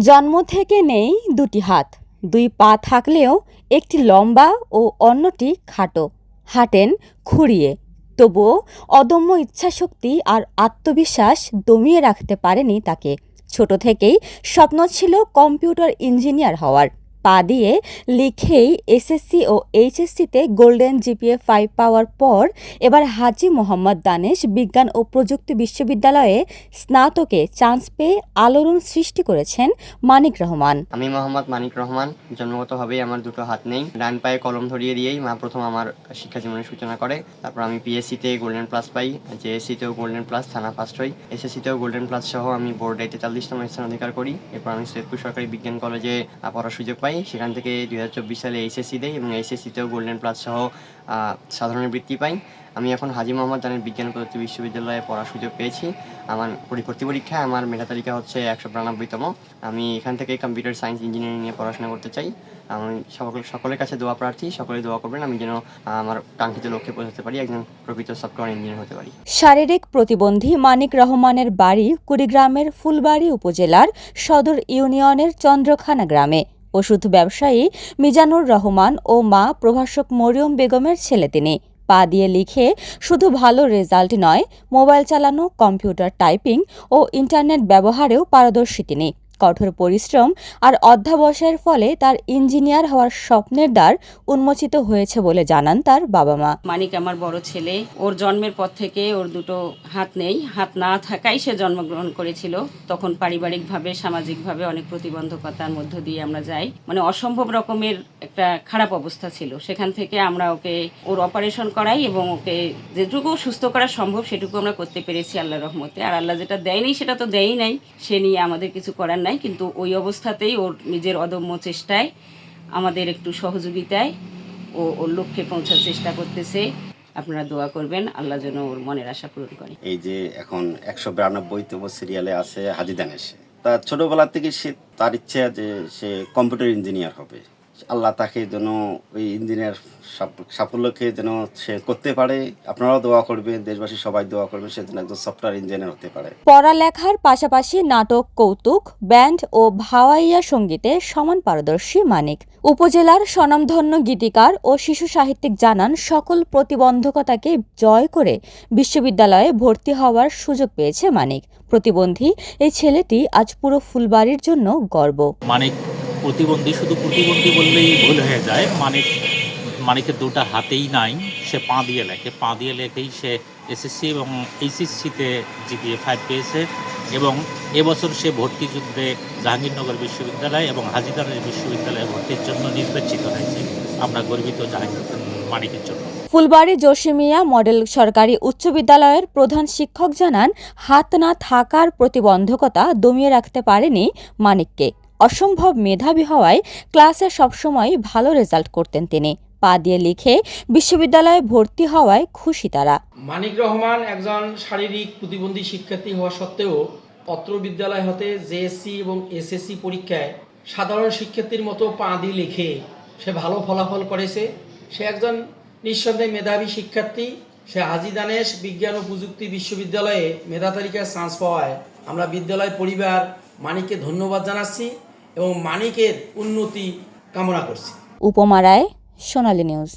জন্ম থেকে নেই দুটি হাত। দুই পা থাকলেও একটি লম্বা ও অন্যটি খাটো। হাঁটেন খুঁড়িয়ে। তবুও অদম্য ইচ্ছাশক্তি আর আত্মবিশ্বাস দমিয়ে রাখতে পারেনি তাকে। ছোট থেকেই স্বপ্ন ছিল কম্পিউটার ইঞ্জিনিয়ার হওয়ার। পা দিয়ে লিখেই এসএসসি ও এইচএসসিতে গোল্ডেন জিপিএ ফাইভ পাওয়ার পর এবার হাজি মোহাম্মদ দানেশ বিজ্ঞান ও প্রযুক্তি বিশ্ববিদ্যালয়ে স্নাতকে চান্স পেয়ে আলোড়ন সৃষ্টি করেছেন মানিক রহমান। আমি মোহাম্মদ মানিক রহমান, জন্মগতভাবেই আমার দুটো হাত নেই। ডান পায়ে কলম ধরিয়ে দিয়েই মা প্রথম আমার শিক্ষা জীবনের সূচনা করে। তারপর আমি পিএসসিতে গোল্ডেন প্লাস পাই, জেএসসিতেও গোল্ডেন প্লাস, থানা ফার্স্ট হই। এসএসসিতেও গোল্ডেন প্লাস সহ আমি বোর্ডে তেতাল্লিশতম স্থান অধিকার করি। এরপর আমি সৈয়দপুর সরকারি বিজ্ঞান কলেজে পড়ার সুযোগ পাই। সেখান থেকে দুই হাজার চব্বিশ সালে এইচএসসি দেই এবং এইচএসসিতেও গোল্ডেন প্লাস সহ আহ, সাধারণ বৃত্তি পাই। আমি এখন হাজি মোহাম্মদ জানের বিজ্ঞান প্রযুক্তি বিশ্ববিদ্যালয়ে পড়ার সুযোগ পেয়েছি। আমার পরবর্তী পরীক্ষায় আমার মেধা তালিকা হচ্ছে একশো বিরানব্বইতম। আমি এখান থেকে কম্পিউটার সায়েন্স ইঞ্জিনিয়ারিং নিয়ে পড়াশোনা করতে চাই। আমি সকল সকলের কাছে দোয়া প্রার্থী সকলে দোয়া করবেন আমি যেন আমার কাঙ্ক্ষিত লক্ষ্যে পৌঁছাতে পারি একজন প্রকৃত সফটওয়্যার ইঞ্জিনিয়ার হতে পারি। শারীরিক প্রতিবন্ধী মানিক রহমানের বাড়ি কুড়িগ্রামের ফুলবাড়ি উপজেলার সদর ইউনিয়নের চন্দ্রখানা গ্রামে। ওষুধ ব্যবসায়ী মিজানুর রহমান ও মা প্রভাষক মরিয়ম বেগমের ছেলে তিনি। পা দিয়ে লিখে, শুধু ভালো রেজাল্ট নয়, মোবাইল চালানো, কম্পিউটার টাইপিং ও ইন্টারনেট ব্যবহারেও পারদর্শী তিনি। কঠোর পরিশ্রম আর অধ্যাবসায়ের ফলে তার ইঞ্জিনিয়ার হওয়ার স্বপ্নের দ্বার উন্মোচিত হয়েছে বলে জানান তার বাবা মা মানিক আমার বড় ছেলে। ওর জন্মের পর থেকে ওর দুটো হাত নেই। হাত না থাকাই সে জন্মগ্রহণ করেছিল। তখন পারিবারিকভাবে, সামাজিকভাবে অনেক প্রতিবন্ধকতার মধ্য দিয়ে আমরা যাই। মানে অসম্ভব রকমের একটা খারাপ অবস্থা ছিল। সেখান থেকে আমরা ওকে, ওর অপারেশন করাই এবং ওকে যেটুকু সুস্থ করা সম্ভব সেটুকু আমরা করতে পেরেছি আল্লাহ রহমতে। আর আল্লাহ যেটা দেয়নি সেটা তো দেয়ই নাই। সে নিয়ে আমাদের কিছু করার নাই, কিন্তু ওই অবস্থাতেই ওর নিজের অদম্য চেষ্টায়, আমাদের একটু সহযোগিতায় ও ওর লক্ষ্যে পৌঁছার চেষ্টা করতেছে। আপনারা দোয়া করবেন, আল্লাহ যেন ওর মনের আশা পূরণ করে। এই যে এখন একশো বিরানব্বইতম সিরিয়ালে আছে হাজি দানেশ তার ছোটবেলা থেকে সে তার ইচ্ছা যে সে কম্পিউটার ইঞ্জিনিয়ার হবে। আল্লাহ তাকে যেন ওই ইঞ্জিনিয়ার সাফল্যকে যেন সে করতে পারে। আপনারাও দোয়া করবেন দেশবাসী সবাই দোয়া করবেন সে যেন একজন সফটওয়্যার ইঞ্জিনিয়ার হতে পারে। পড়ালেখার পাশাপাশি নাটক কৌতুক ব্যান্ড ও ভাওয়াইয়া সঙ্গীতে সমান পারদর্শী মানিক। উপজেলার স্বনামধন্য গীতিকার ও শিশু সাহিত্যিক জানান সকল প্রতিবন্ধকতাকে জয় করে বিশ্ববিদ্যালয়ে ভর্তি হওয়ার সুযোগ পেয়েছে মানিক। প্রতিবন্ধী এই ছেলেটি আজ পুরো ফুলবাড়ির জন্য গর্ব। মানিক প্রতিবন্ধী, শুধু প্রতিবন্ধী বললেই ভুল হয়ে যায়। মানিক, মানিকের দুটো হাতেই নাই, সে পা দিয়ে লেখে। পা দিয়ে লেখেই সে এসএসসি এবং এইচএসসিতে জিপিএ ফাইভ পেয়েছে এবং এবছর সে ভর্তি যুদ্ধে জাহাঙ্গীরনগর বিশ্ববিদ্যালয় এবং হাজিদানের বিশ্ববিদ্যালয়ে ভর্তির জন্য নির্বাচিত হয়েছে। আমরা গর্বিত জাহাঙ্গীর মানিকের জন্য। ফুলবাড়ি জসিমিয়া মডেল সরকারি উচ্চ বিদ্যালয়ের প্রধান শিক্ষক জানান, হাত না থাকার প্রতিবন্ধকতা দমিয়ে রাখতে পারেনি মানিককে। অসম্ভব মেধাবী হওয়ায় ক্লাসে সবসময় ভালো রেজাল্ট করতেন তিনি। পা দিয়ে লিখে বিশ্ববিদ্যালয়ে ভর্তি হওয়ায় খুশি তারা। মানিক রহমান একজন শারীরিক প্রতিবন্ধী শিক্ষার্থী হওয়া সত্ত্বেও অত্র বিদ্যালয় হতে জেএসসি এবং এসএসসি পরীক্ষায় সাধারণ শিক্ষার্থীর মতো পা দিয়ে লিখে সে ভালো ফলাফল করেছে। সে একজন নিঃসন্দেহে মেধাবী শিক্ষার্থী। সে হাজি দানেশ বিজ্ঞান ও প্রযুক্তি বিশ্ববিদ্যালয়ে মেধা তালিকায় চান্স পাওয়ায় আমরা বিদ্যালয় পরিবার মানিককে ধন্যবাদ জানাচ্ছি। এবং মানিকের উন্নতি কামনা করছি। উপমারায় সোনালী নিউজ।